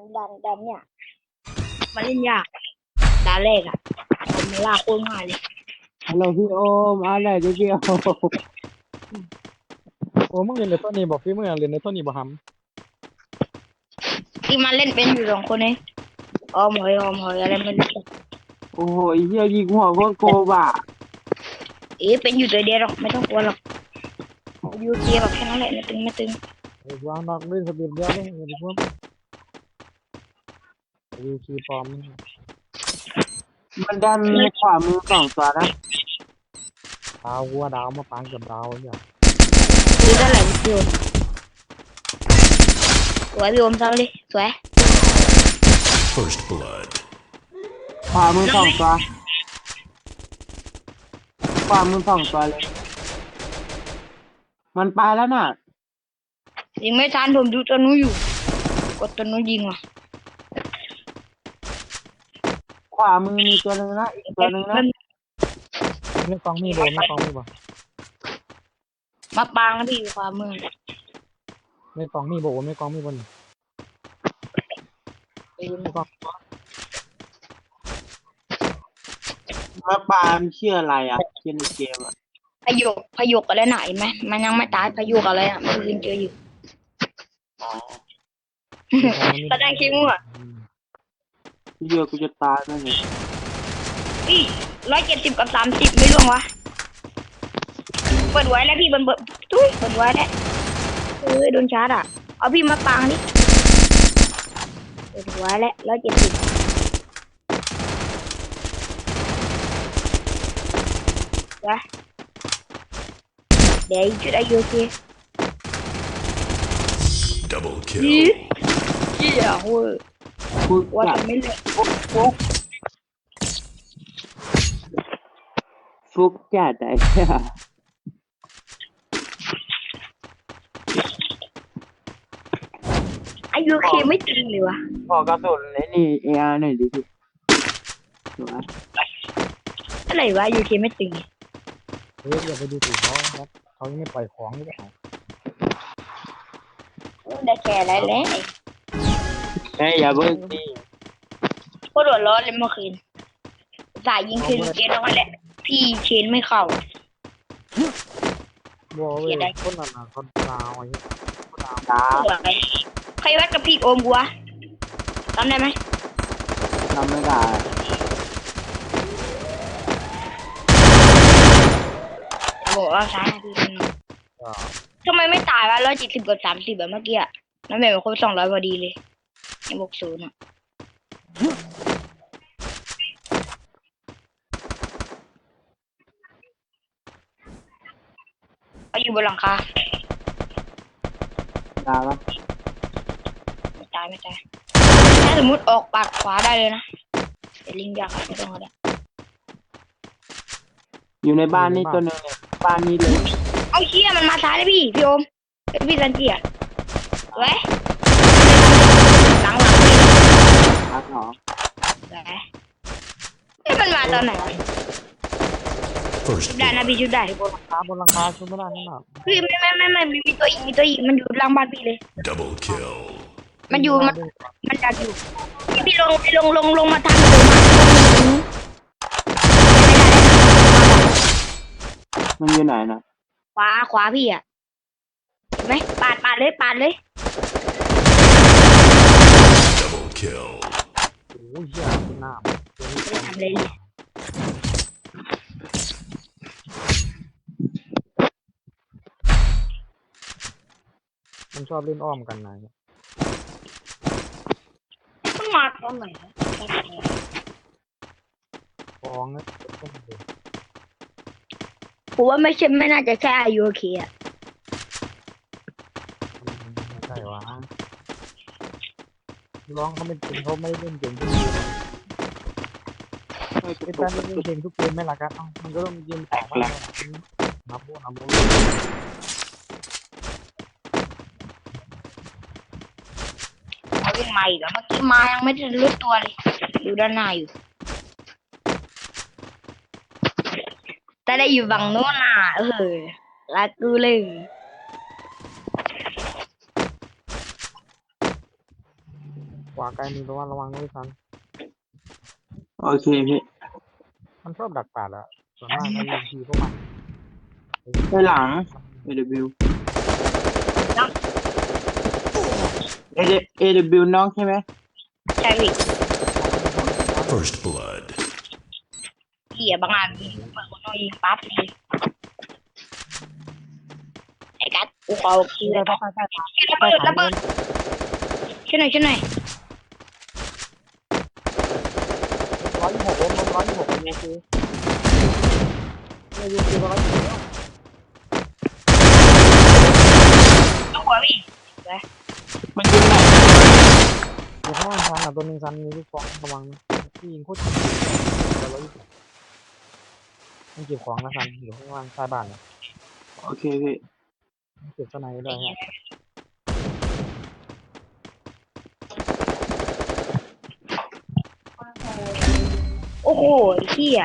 ดันดันดันเนี่ยมันเล่นยากด่านแรกอะมันไม่ลากโคตรง่ายเลยฮัลโหลพี่โอมอะไรเดี๋ยวพี่โอมโอ้มึงเรียนในต้นนี้บอกพี่มึงเรียนในต้นนี้บ่ฮัมที่มันเล่นเป็นอยู่สองคนเองออมหอยออมหอยอะไรไม่รู้จักโอ้โหไอ้เหี้ยยิงหัวโคตรโกบ่ะเอ๊ะเป็นอยู่ตัวเดียวหรอกไม่ต้องกลัวหรอกยูเกียแบบแค่นั้นแหละไม่ตึงไม่ตึงไอ้วางนอกเล่นสปีดเดียวเลยไอ้พวก วิวคีปลอมมันดันขวามือสองตัวนะดาววัวดาวมาปางกับดาวเนี่ยดูได้หลายวิดีโอสวยพี่โอมซ้ำเลยสวย First blood. ขวามือสองตัวขวามือสองตัวเลยมันไปแล้วน่ะ ยิงไม่ทันผมดูตัวนู้นอยู่ กดตัวนู้นยิงว่ะ ขวามือมีตัวหนึ่งนะอีกตัวหนึ่งนะไม่ฟังมีโดนไม่ฟังมีบ่มาปางนะพี่ความมือไม่ฟังมีบ่ไม่ฟังมีบ่นไม่ฟังมาปามชื่ออะไรอะชื่อในเกมอะพยกพยกอะไรไหนะเห็นไหมมันยังไม่ตายพยกอะไรอะเมื่อคืนเจออยู่แสดงคิวอะ เหี้ยกูจะตายแล้วเนี่ยพี่ร้อยเจ็ดสิบกับสามสิบไม่ร่วงวะ เปิดไว้แล้วพี่เปิดเปิดตุ้ยเปิดไว้แล้วเอ้ยโดนชาร์จอะ เอาพี่มาปางดิเปิดไว้แล้วร้อยเจ็ดสิบวะเดี๋ยวจุดอายุโอเค Double ยี่ kill. เหี้ยเว้ยกู ว่าจัดจะไม่เล่นฟุกจัดไอ้เหี้ยอายุโอเคไม่จริงเลยวะขอกระสุนไอ้นี่เออาร์หน่อยดิพี่สวยอะไรวะอายุโอเคไม่จริงเฮ้ยอย่าไปดูถูกเขาครับเขายังไม่ปล่อยของหรือเปล่าได้แค่อะไรแล้ว เฮ้ยอย่าเพิ่งดิโคตรหัวร้อนเลยเมื่อคืนสายยิงคืนเกณฑ์แล้วแหละ พี่เชนไม่เข้า บัวเว้เสียยดาย คนนั้นน่ะเขาดาวไอ้ดาสวยใครวัดกับพี่โอมกูวะจำได้ไหมทำไม่ได้บอกว่าซ้ายนะพี่คนนึงทำไมไม่ตายวะร้อยเจ็ดสิบกับสามสิบแบบเมื่อกี้อะนั่นแบ่งเป็นคนสองร้อยพอดีเลย ไอ้บวกศูนย์อะเอาอยู่บนหลังคาดาวปะไม่ตายไม่ตายถ้าสมมติออกปากขวาได้เลยนะแต่ลิงยากอะไม่ต้องก็ได้อยู่ในบ้านนี่ตัวหนึ่งเนี่ยบ้านนี้เลย เอาเชี่ยมันมาซ้ายเลยพี่พี่โอมเอ้ยพี่สันเจียเว้ยหลังหลังพี่ พักหรอ เว้ยเอ้ยมันมา ตอนไหนวะ First ชุดได้นะ blood. พี่ชุดได้บนหลังคาบนหลังคาชุดไม่ได้นั่นน่ะพี่ไม่ไม่ไม่ไม่มีตัวอีกมีตัวอีกมันอยู่หลังบ้านพี่เลย Double kill. มันอยู่มันมันดักอยู่พี่พี่ลงลงลงลงมาทางผมอะมันอยู่ไหนนะขวาขวาพี่อะเห็นไหมปาดปาดเลยปาดเลย Double kill. โอ้ยเหี้ยคุณน้ำไม่ได้ทำอะไรเลย มันชอบเล่นอ้อมกันนะมันมาตอนไหนวะฟองนะต้นเดือนผมว่าไม่ใช่ไม่น่าจะใช่อายุโอเคอะไม่ใช่วะร้องเขาไม่จริงเขาไม่ได้เล่นเก่งทุกเกมไม่ไอ้ตแฟกนเล่นเก่งทุกเกมไม่ละกันเอ้ามันก็ต้องยิงแตกแล้วนับโบนับโบ เขาวิ่ง มาอีกแล้วเมื่อกี้มายังไม่ได้รู้ตัวเลย อยู่ด้านหน้าอยู่ แต่ได้อยู่ฝั่งโน้นน่ะเออรักกูเลยฟขวาไกลมีระวังระวังด้วยซันโอเคพี่มันชอบดักปาดอะส่วนมากเขายิงทีพวกมัน ไปหลัง AW AW น้องใช่ไหมใช่พี่ First blood. เหี้ยบางงานเปิดคนน้อยยิงปั๊บเลยไอ้กัสกูขอคิวใกแล้ล้วใกล้ใกล้ใกล้ระเบิดระเบิดช่วยหน่อยช่วยหน่อยร้อยยี่สิบหกร้อยยี่สิบหกเป็นยูซีเนี่ยยูซีร้อยยี่สิบหกต้องหัวพี่ มันยิงไหนเดี๋ยวข้างล่างซันอะตัวหนึ่งซันมีลูกฟองระวังนะที่ยิงโคตรเจ็บร้อยยี่สิบมันเก็บของนะซันอยู่ข้างล่างใต้บ้านเนี่ยโอเคพี่เก็บข้างในด้วยฮะโอ้โหไอ้เหี้ย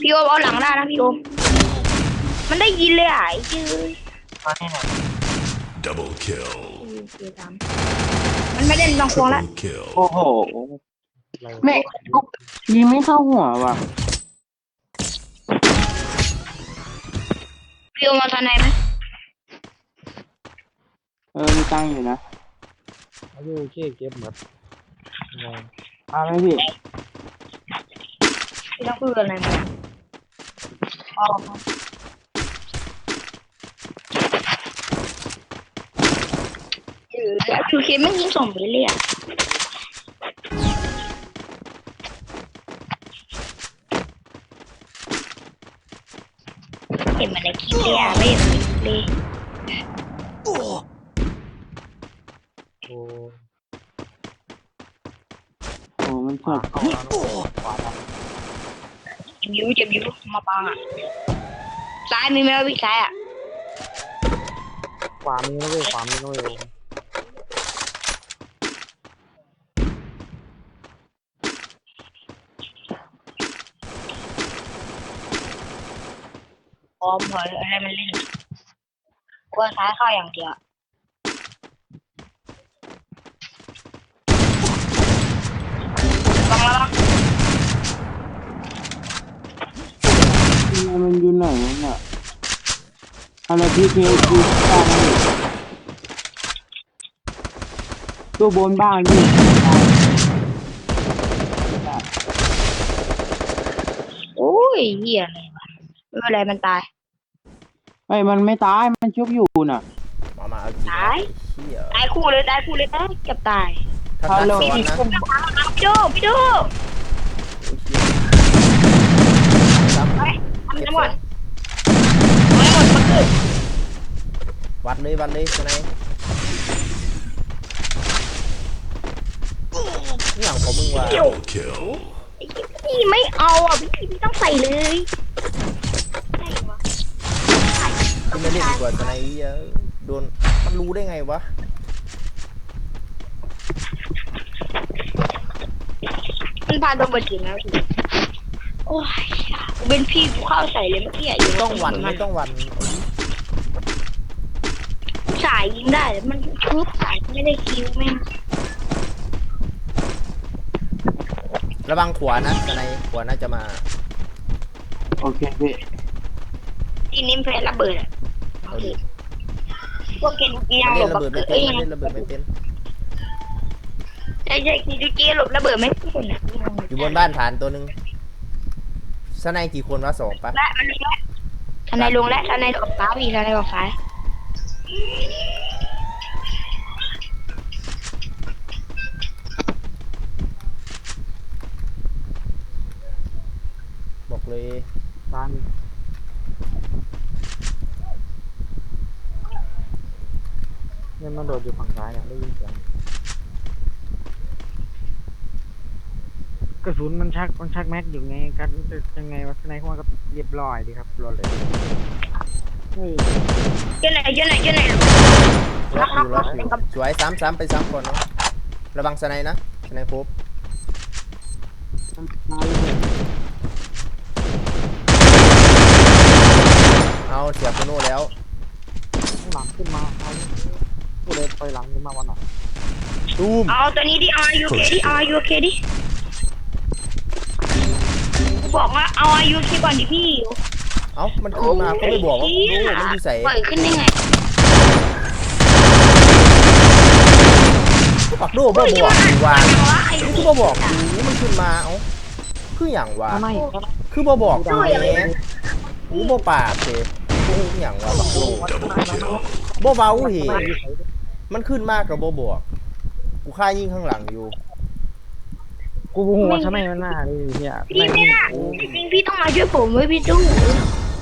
พี่โอมเอาหลังได้นะพี่โอมมันได้ยินเลยอะไอ้ชื่อมาที่ไหน Double kill. มัน ไม่เล่นบางควงละ Triple kill. โอ้โหอะไรแม่กุ๊กยิงไม่เข้าหัวว่ะพี่โอมเอาตอนไหนไหมเออมีตังค์อยู่นะอายุเจ๊เก็บหมดงงเอาไหมพี่พี่ต้องพูดอะไรมาอ๋อเออแล้ว คือเคไม่ยิงส่งไปเลยอะเห็นมันในคลิปเลยอะไม่เห็นในคลิปเลยโอ้โอ้มันขวาเจ็บเข้าแล้วนะขวาดันเจ็บอยูเจ็บอยูมาปังอะซ้ายมีไหมวะพี่ซ้ายอะ ขวามีนะเว้ยขวามีนะเว้ย อมพออะไรมันเล่นกลัวซ้ายเข้าอย่างเดียวลองแล้ว มันอยู่ไหนวะเนี่ยอะไรพี่เพจพี่ตายแล้วนี่ตัวบนบ้านพี่โอ้ยเหี้ยอะไรวะไม่เป็นไรมันตาย ไอ้ยมันไม่ตายมันชุบอยู่น่ะ มามาเอาจริงตาย เชี่ยตายคู่เลยตายคู่เลยตายเกือบตายถ้าฮัตัลดโหล ซ้อนนะพี่ดูพี่ดูโอ้ยเชี่ยไปทำทั้งหมดไม่หมดมันคือวัดเลยวัดเลยสไนป์นี่อย่างของมึงว่ะ Double kill. ไอ้พี่ไม่เอาอะพี่พี่ต้องใส่เลยใส่วะ ที่ไม่เล่นดีกว่าสไนป์เหี้ยโดนมันรู้ได้ไงวะมันพาโดนบดจริงแล้วพี่โอ้ยกูเป็นพี่กูเข้าใส่เลยเมื่อกี้อะอยู่ต้องหวันมัไม่ต้องหวันสายยิงได้แต่มันชุบสายไม่ได้คิวแม่งระวังขวานะสไนป์ขวาน่าจะมาโอเคพี่ ทีนี้มันแพ้ระเบิดอะ โอเคพวกเกนกียังหลเล่บนระเบิดไม่เอ้เป็นยเล่นระเบิดไม่เป็น ใช่ใช่กีดูกีหลบระเบิดไม่เป็นอะอยู่บนบ้านฐานตัวหนึ่งสไนป์กี่คนวะสองปะและมันลงแล้วทนายลงแล้วทนายออกซ้ายอีกทนายออกซ้าย บอกเลย ตาม เนี่ยมันโดดอยู่ฝั่งซ้ายเนี่ยได้ยินเสียงกระสุนมันชักมันชักแม็กอยู่ไงกันจะยังไงวะในข้างก็เรียบร้อยดีครับรอเลยเฮ้ยเจ้าไหนเจ้าไหนเจ้าไหนล็อกอยู่ล็อกอยู่สวยซ้ำซ้ำไปซ้ำก่อนเนาะระวังสไนป์นะสไนป์ครบเอาเสียบโคโน่แล้วข้างหลังขึ้นมาเอาผู้ใดถอย หลังขึ้นมาวันไหนตูมเอาตัวนี้ดิเอาอายุเคดิเอาอายุเคดิบอกว่าเอาอายุเคก่อนดิพี่เอ้ามันขึ้นมาก็ไม่บอกว่าโอ้มันอยู่ใส่ปล่อยขึ้นได้ไงปักโดบ่บอกกูว่าว่าไอ้คือบ่บอกกูมันขึ้นมาเอ้าคืออย่างวะไม่คือบ่บอกกูแหมกูบ่ปากเด้กูอหย่างวะปักโด Double kill. บ่เบาเห มันขึ้นมากกับบ่บอกกูค่ายิงข้างหลังอยู่ กูบูหัวใช่ไหมมันหน้าเลยเนี่ยพี่ไม่ได้จริงๆพี่ต้องมาช่วยผมเว้ยพี่ตู้